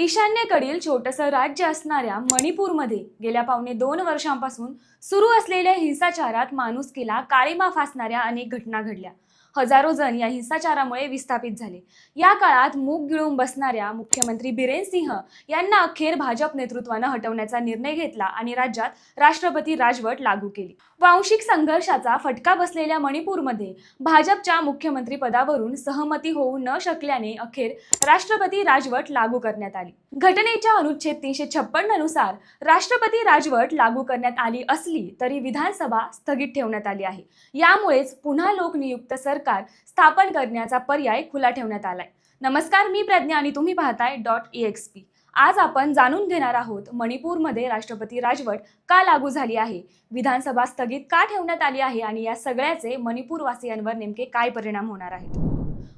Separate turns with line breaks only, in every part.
ईशान्येकडील छोटंसं राज्य असणाऱ्या मणिपूरमध्ये गेल्या पावणे दोन वर्षांपासून सुरू असलेल्या हिंसाचारात माणुसकीला काळीमा फासणाऱ्या अनेक घटना घडल्या. हजारो जण या हिंसाचारामुळे विस्थापित झाले. या काळात मूग गिळून बसणाऱ्या मुख्यमंत्री बिरेन सिंह यांना अखेर भाजप नेतृत्वानं हटवण्याचा निर्णय घेतला आणि राज्यात राष्ट्रपती राजवट लागू केली. वांशिक संघर्षाचा फटका बसलेल्या मणिपूरमध्ये भाजपच्या मुख्यमंत्री पदावरून सहमती होऊ न शकल्याने अखेर राष्ट्रपती राजवट लागू करण्यात आली. घटनेच्या अनुच्छेद तीनशे छप्पन्ननुसार राष्ट्रपती राजवट लागू करण्यात आली असली तरी विधानसभा स्थगित ठेवण्यात आली आहे. यामुळेच पुन्हा लोकनियुक्त सरकार सरकार स्थापन करण्याचा पर्याय खुला ठेवण्यात आलाय. नमस्कार मी प्रज्ञा आणि तुम्ही पाहताय डॉट ई एक्स पी आज आपण जाणून घेणार आहोत मणिपूरमध्ये राष्ट्रपती राजवट का लागू झाली आहे? विधानसभा स्थगित का ठेवण्यात आली आहे आणि या सगळ्याचे मणिपूरवासियांवर नेमके काय परिणाम होणार आहेत?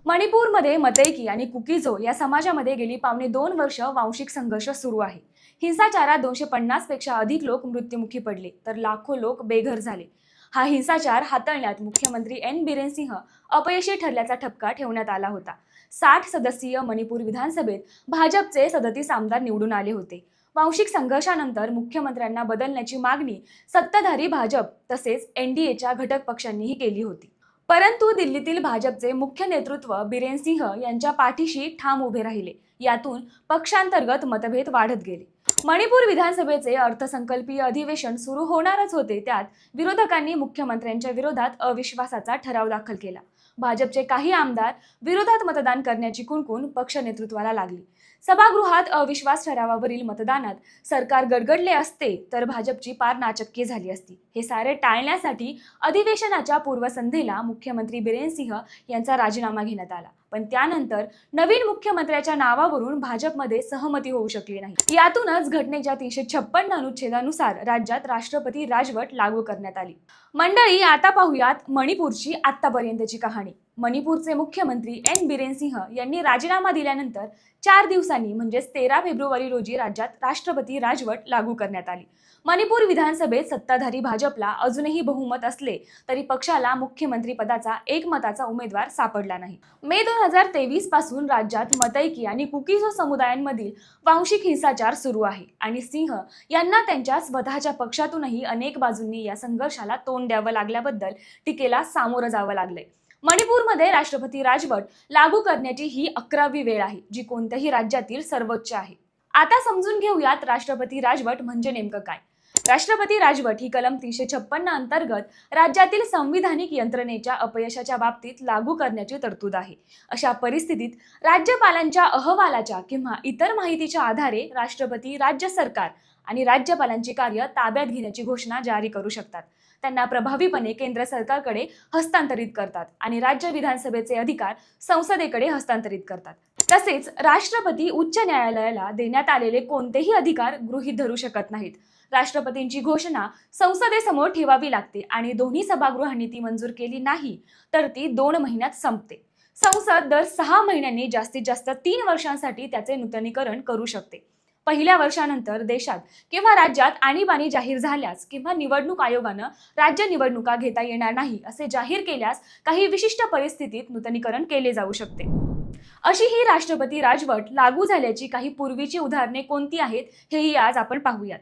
मणिपूरमध्ये मतैकी आणि कुकीजो या समाजामध्ये गेली पावणे दोन वर्ष वांशिक संघर्ष सुरू आहे. हिंसाचारात दोनशे पन्नासपेक्षा अधिक लोक मृत्युमुखी पडले तर लाखो लोक बेघर झाले. हा हिंसाचार हाताळण्यात मुख्यमंत्री एन. बिरेन सिंह अपयशी ठरल्याचा ठपका ठेवण्यात आला होता. साठ सदस्यीय मणिपूर विधानसभेत भाजपचे सदतीस आमदार निवडून आले होते. वांशिक संघर्षानंतर मुख्यमंत्र्यांना बदलण्याची मागणी सत्ताधारी भाजप तसेच एनडीएच्या घटक पक्षांनीही केली होती. परंतु दिल्लीतील भाजपचे मुख्य नेतृत्व बिरेन सिंह यांच्या पाठीशी ठाम उभे राहिले. यातून पक्षांतर्गत मतभेद वाढत गेले. मणिपूर विधानसभेचे अर्थसंकल्पीय अधिवेशन सुरू होणारच होते. त्यात विरोधकांनी मुख्यमंत्र्यांच्या विरोधात अविश्वासाचा ठराव दाखल केला. भाजपचे काही आमदार विरोधात मतदान करण्याची कुणकुण पक्ष नेतृत्वाला लागली. सभागृहात अविश्वास ठरावावरील मतदानात सरकार गडगडले असते तर भाजपची पार नाचक्की झाली असती. हे सारे टाळण्यासाठी अधिवेशनाच्या पूर्वसंध्येला मुख्यमंत्री बिरेन सिंह यांचा राजीनामा घेण्यात आला. पण त्यानंतर नवीन मुख्यमंत्र्याच्या नावावरून भाजपमध्ये सहमती होऊ शकली नाही. यातूनच घटनेच्या तीनशे छप्पन्न अनुच्छेदानुसार राज्यात राष्ट्रपती राजवट लागू करण्यात आली. मंडळी आता पाहूयात मणिपूरची आतापर्यंतची कहाणी. मणिपूरचे मुख्यमंत्री एन बिरेन सिंह यांनी राजीनामा दिल्यानंतर चार दिवसांनी म्हणजेच तेरा फेब्रुवारी रोजी राज्यात राष्ट्रपती राजवट लागू करण्यात आली. मणिपूर विधानसभेत सत्ताधारी भाजपला अजूनही बहुमत असले तरी पक्षाला मुख्यमंत्री पदाचा एकमताचा उमेदवार सापडला नाही. मे दोन हजार तेवीसपासून राज्यात मतैकी आणि कुकीजो समुदायांमधील वांशिक हिंसाचार सुरू आहे आणि सिंह यांना त्यांच्या स्वतःच्या पक्षातूनही अनेक बाजूंनी या संघर्षाला तोंड द्यावं लागल्याबद्दल टीकेला सामोरं जावं लागलंय. मणिपूरमध्ये राष्ट्रपती राजवट लागू करण्याची ही अकरावी वेळ आहे जी कोणत्याही राज्यातील सर्वोच्च आहे. आता समजून घेऊयात राष्ट्रपती राजवट म्हणजे नेमकं काय. राष्ट्रपती राजवट ही कलम तीनशे छप्पन्न अंतर्गत राज्यातील संविधानिक यंत्रणेच्या अपयशाच्या बाबतीत लागू करण्याची तरतूद आहे. अशा परिस्थितीत राज्यपालांच्या अहवालाच्या किंवा इतर माहितीच्या आधारे राष्ट्रपती राज्य सरकार आणि राज्यपालांची कार्य ताब्यात घेण्याची घोषणा जारी करू शकतात. त्यांना प्रभावीपणे केंद्र सरकारकडे हस्तांतरित करतात आणि राज्य विधानसभेचे अधिकार संसदेकडे हस्तांतरित करतात. तसेच राष्ट्रपती उच्च न्यायालयाला देण्यात आलेले कोणतेही अधिकार गृहीत धरू शकत नाहीत. राष्ट्रपतींची घोषणा संसदेसमोर ठेवावी लागते आणि दोन्ही सभागृहांनी ती मंजूर केली नाही तर ती दोन महिन्यात संपते. संसद दर सहा महिन्यांनी जास्तीत जास्त तीन वर्षांसाठी त्याचे नूतनीकरण करू शकते. पहिल्या वर्षानंतर देशात किंवा राज्यात आणीबाणी जाहीर झाल्यास किंवा निवडणूक आयोगानं राज्य निवडणुका घेता येणार नाही असे जाहीर केल्यास काही विशिष्ट परिस्थितीत नूतनीकरण केले जाऊ शकते. अशी ही राष्ट्रपती राजवट लागू झाल्याची काही पूर्वीची उदाहरणे कोणती आहेत हेही आज आपण पाहूयात.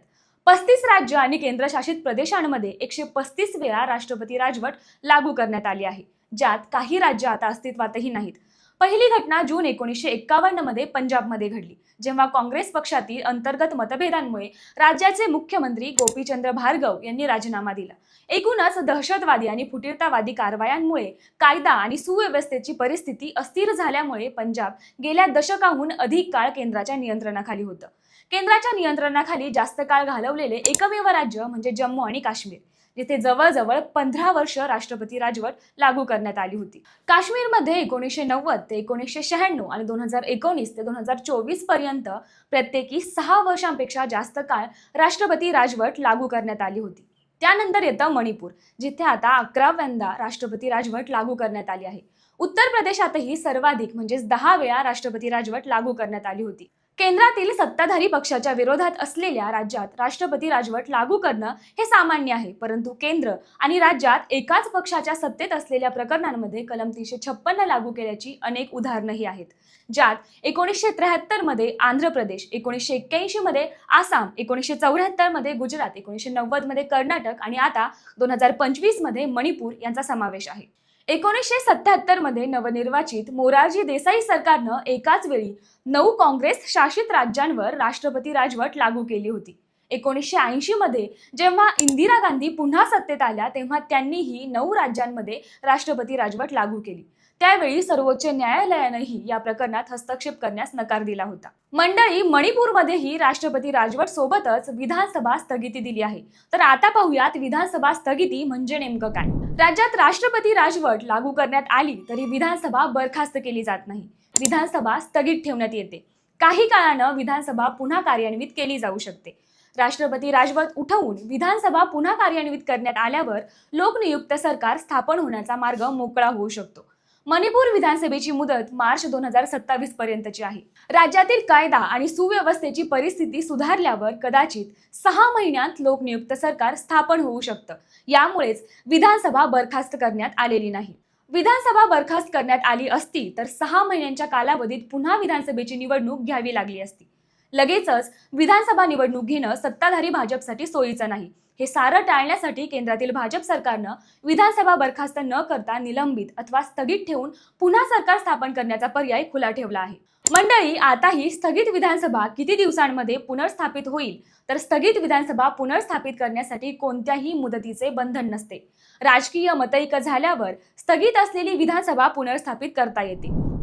पस्तीस राज्य आणि केंद्रशासित प्रदेशांमध्ये एकशे पस्तीस वेळा राष्ट्रपती राजवट लागू करण्यात आली आहे. ज्यात काही राज्य आता अस्तित्वातही नाहीत. पहिली घटना जून एकोणीसशे एक्कावन्नमध्ये पंजाबमध्ये घडली जेव्हा काँग्रेस पक्षातील अंतर्गत मतभेदांमुळे राज्याचे मुख्यमंत्री गोपीचंद्र भार्गव यांनी राजीनामा दिला. एकूणच दहशतवादी आणि फुटीरतावादी कारवायांमुळे कायदा आणि सुव्यवस्थेची परिस्थिती अस्थिर झाल्यामुळे पंजाब गेल्या दशकाहून अधिक काळ केंद्राच्या नियंत्रणाखाली होतं. केंद्राच्या नियंत्रणाखाली जास्त काळ घालवलेले एकमेव राज्य म्हणजे जम्मू आणि काश्मीर. जिथे जवळजवळ पंधरा वर्ष राष्ट्रपती राजवट लागू करण्यात आली होती. काश्मीरमध्ये एकोणीसशे नव्वद ते एकोणीसशे शहाण्णव आणि दोन हजार एकोणीस ते दोन हजार चोवीसपर्यंत प्रत्येकी सहा वर्षांपेक्षा जास्त काळ राष्ट्रपती राजवट लागू करण्यात आली होती. त्यानंतर येतं मणिपूर जिथे आता अकराव्यांदा राष्ट्रपती राजवट लागू करण्यात आली आहे. उत्तर प्रदेशातही सर्वाधिक म्हणजेच दहा वेळा राष्ट्रपती राजवट लागू करण्यात आली होती. केंद्रातील सत्ताधारी पक्षाच्या विरोधात असलेल्या राज्यात राष्ट्रपती राजवट लागू करणं हे सामान्य आहे. परंतु केंद्र आणि राज्यात एकाच पक्षाच्या सत्तेत असलेल्या प्रकरणांमध्ये कलम तीनशे छप्पन्न लागू केल्याची अनेक उदाहरणंही आहेत. ज्यात एकोणीसशे त्र्याहत्तरमध्ये आंध्र प्रदेश एकोणीसशे एक्क्याऐंशीमध्ये आसाम एकोणीसशे चौऱ्याहत्तरमध्ये गुजरात एकोणीसशे नव्वदमध्ये कर्नाटक आणि आता दोन हजार पंचवीसमध्ये मणिपूर यांचा समावेश आहे. एकोणीसशे सत्याहत्तरमध्ये नवनिर्वाचित मोरारजी देसाई सरकारनं एकाच वेळी नऊ काँग्रेस शासित राज्यांवर राष्ट्रपती राजवट लागू केली होती. एकोणीसशे ऐंशी मध्ये जेव्हा इंदिरा गांधी पुन्हा सत्तेत आल्या तेव्हा त्यांनीही नऊ राज्यांमध्ये राष्ट्रपती राजवट लागू केली. त्यावेळी सर्वोच्च न्यायालयानंही या प्रकरणात हस्तक्षेप करण्यास नकार दिला होता. मंडळी मणिपूरमध्येही राष्ट्रपती राजवट सोबतच विधानसभा स्थगिती दिली आहे. तर आता पाहूयात विधानसभा स्थगिती म्हणजे नेमकं काय? राज्यात राष्ट्रपती राजवट लागू करण्यात आली तरी विधानसभा बरखास्त केली जात नाही. विधानसभा स्थगित ठेवण्यात येते. काही काळानं विधानसभा पुन्हा कार्यान्वित केली जाऊ शकते. राष्ट्रपती राजवट उठवून विधानसभा पुन्हा कार्यान्वित करण्यात आल्यावर लोकनियुक्त सरकार स्थापन होण्याचा मार्ग मोकळा होऊ शकतो. मणिपूर विधानसभेची मुदत मार्च दोन हजार सत्तावीस पर्यंतची आहे. राज्यातील कायदा आणि सुव्यवस्थेची परिस्थिती सुधारल्यावर कदाचित सहा महिन्यात लोकनियुक्त सरकार स्थापन होऊ शकतं. यामुळेच विधानसभा बरखास्त करण्यात आलेली नाही. विधानसभा बरखास्त करण्यात आली असती तर सहा महिन्यांच्या कालावधीत पुन्हा विधानसभेची निवडणूक घ्यावी लागली असती. लगेचच विधानसभा निवडणूक घेणं सत्ताधारी भाजपसाठी सोयीचं नाही. हे सारं टाळण्यासाठी केंद्रातील भाजप सरकारनं विधानसभा बरखास्त न करता निलंबित अथवा स्थगित ठेवून पुन्हा सरकार स्थापन करण्याचा पर्याय खुला ठेवला आहे. मंडळी आताही स्थगित विधानसभा किती दिवसांमध्ये पुनर्स्थापित होईल? तर स्थगित विधानसभा पुनर्स्थापित करण्यासाठी कोणत्याही मुदतीचे बंधन नसते. राजकीय मतैक झाल्यावर स्थगित असलेली विधानसभा पुनर्स्थापित करता येते.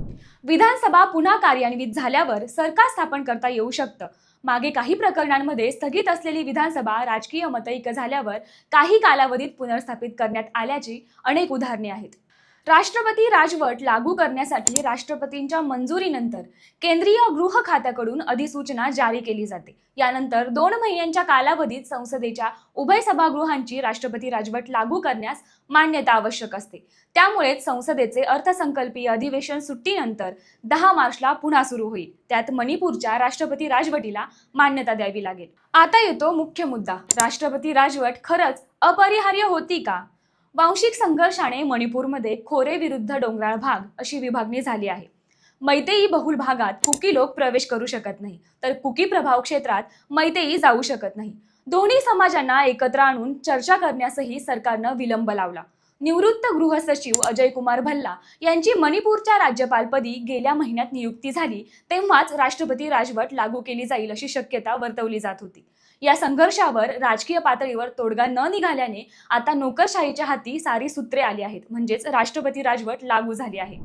विधानसभा पुन्हा कार्यान्वित झाल्यावर सरकार स्थापन करता येऊ शकतं. मागे काही प्रकरणांमध्ये स्थगित असलेली विधानसभा राजकीय मतैक्य झाल्यावर काही कालावधीत पुनर्स्थापित करण्यात आल्याची अनेक उदाहरणे आहेत. राष्ट्रपती राजवट लागू करण्यासाठी राष्ट्रपतींच्या मंजुरीनंतर केंद्रीय गृह खात्याकडून अधिसूचना जारी केली जाते. यानंतर दोन महिन्यांच्या कालावधीत संसदेच्या उभय सभागृहांची राष्ट्रपती राजवट लागू करण्यास मान्यता आवश्यक असते. त्यामुळेच संसदेचे अर्थसंकल्पीय अधिवेशन सुट्टीनंतर दहा मार्चला पुन्हा सुरू होईल. त्यात मणिपूरच्या राष्ट्रपती राजवटीला मान्यता द्यावी लागेल. आता येतो मुख्य मुद्दा. राष्ट्रपती राजवट खरंच अपरिहार्य होती का? वांशिक संघर्षाने मणिपूरमध्ये खोरे विरुद्ध डोंगराळ भाग अशी विभागणी झाली आहे. मैतेई बहुल भागात कुकी लोक प्रवेश करू शकत नाही तर कुकी प्रभाव क्षेत्रात मैतेई जाऊ शकत नाही. दोन्ही समाजांना एकत्र आणून चर्चा करण्यासही सरकारनं विलंब लावला. निवृत्त गृहसचिव अजय कुमार भल्ला यांची मणिपूरच्या राज्यपालपदी गेल्या महिन्यात नियुक्ती झाली. तेव्हाच राष्ट्रपती राजवट लागू केली जाईल अशी शक्यता वर्तवली जात होती. या संघर्षावर राजकीय पातळीवर तोडगा न निघाल्याने आता नोकरशाहीच्या हाती सारी सूत्रे आली आहेत. म्हणजेच राष्ट्रपती राजवट लागू झाली आहे.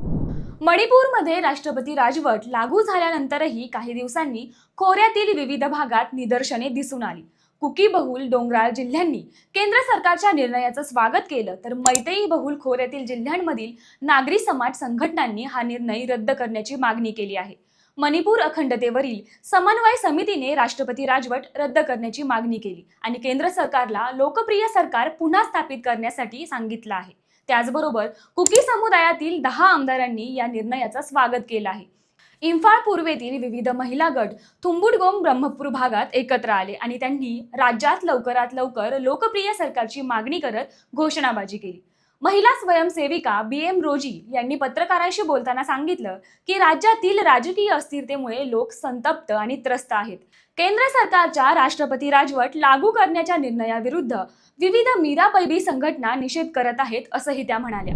मणिपूरमध्ये राष्ट्रपती राजवट लागू झाल्यानंतरही काही दिवसांनी खोऱ्यातील विविध भागात निदर्शने दिसून आली. कुकी बहुल डोंगराळ जिल्ह्यांनी केंद्र सरकारच्या निर्णयाचं स्वागत केलं. तर मैतेई बहुल खोऱ्यातील जिल्ह्यांमधील नागरी समाज संघटनांनी हा निर्णय रद्द करण्याची मागणी केली आहे. मणिपूर अखंडतेवरील समन्वय समितीने राष्ट्रपती राजवट रद्द करण्याची मागणी केली आणि केंद्र सरकारला लोकप्रिय सरकार पुन्हा स्थापित करण्यासाठी सांगितलं आहे. त्याचबरोबर कुकी समुदायातील दहा आमदारांनी या निर्णयाचं स्वागत केलं आहे. इम्फाळ पूर्वेतील विविध महिला गट थुंबुडगोम ब्रह्मपूर भागात एकत्र आले आणि त्यांनी राज्यात लवकरात लवकर लोकप्रिय सरकारची मागणी करत घोषणाबाजी केली. महिला स्वयंसेविका बी एम रोजी यांनी पत्रकारांशी बोलताना सांगितलं की राज्यातील राजकीय अस्थिरतेमुळे लोक संतप्त आणि त्रस्त आहेत. केंद्र सरकारच्या राष्ट्रपती राजवट लागू करण्याच्या निर्णयाविरुद्ध विविध मीरा पैबी संघटना निषेध करत आहेत असंही त्या म्हणाल्या.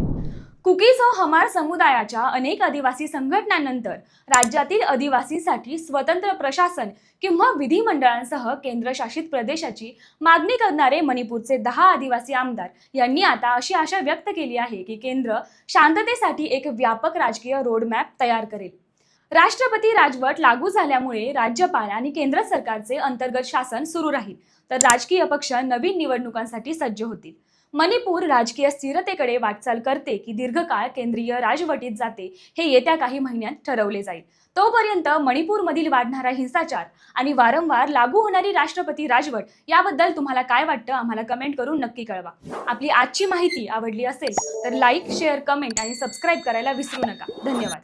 कुकीज व हमार समुदायाच्या अनेक आदिवासी संघटनांनंतर राज्यातील आदिवासींसाठी स्वतंत्र प्रशासन किंवा विधिमंडळांसह केंद्रशासित प्रदेशाची मागणी करणारे मणिपूरचे दहा आदिवासी आमदार यांनी आता अशी आशा व्यक्त केली आहे की केंद्र शांततेसाठी एक व्यापक राजकीय रोडमॅप तयार करेल. राष्ट्रपती राजवट लागू झाल्यामुळे राज्यपाल आणि केंद्र सरकारचे अंतर्गत शासन सुरू राहील. तर राजकीय पक्ष नवीन निवडणुकांसाठी सज्ज होतील. मणिपूर राजकीय स्थिरतेकडे वाटचाल करते की दीर्घकाळ केंद्रीय राजवटीत जाते हे येत्या काही महिन्यात ठरवले जाईल. तोपर्यंत मणिपूरमधील वाढणारा हिंसाचार आणि वारंवार लागू होणारी राष्ट्रपती राजवट याबद्दल तुम्हाला काय वाटतं आम्हाला कमेंट करून नक्की कळवा. आपली आजची माहिती आवडली असेल तर लाईक शेअर कमेंट आणि सबस्क्राईब करायला विसरू नका. धन्यवाद.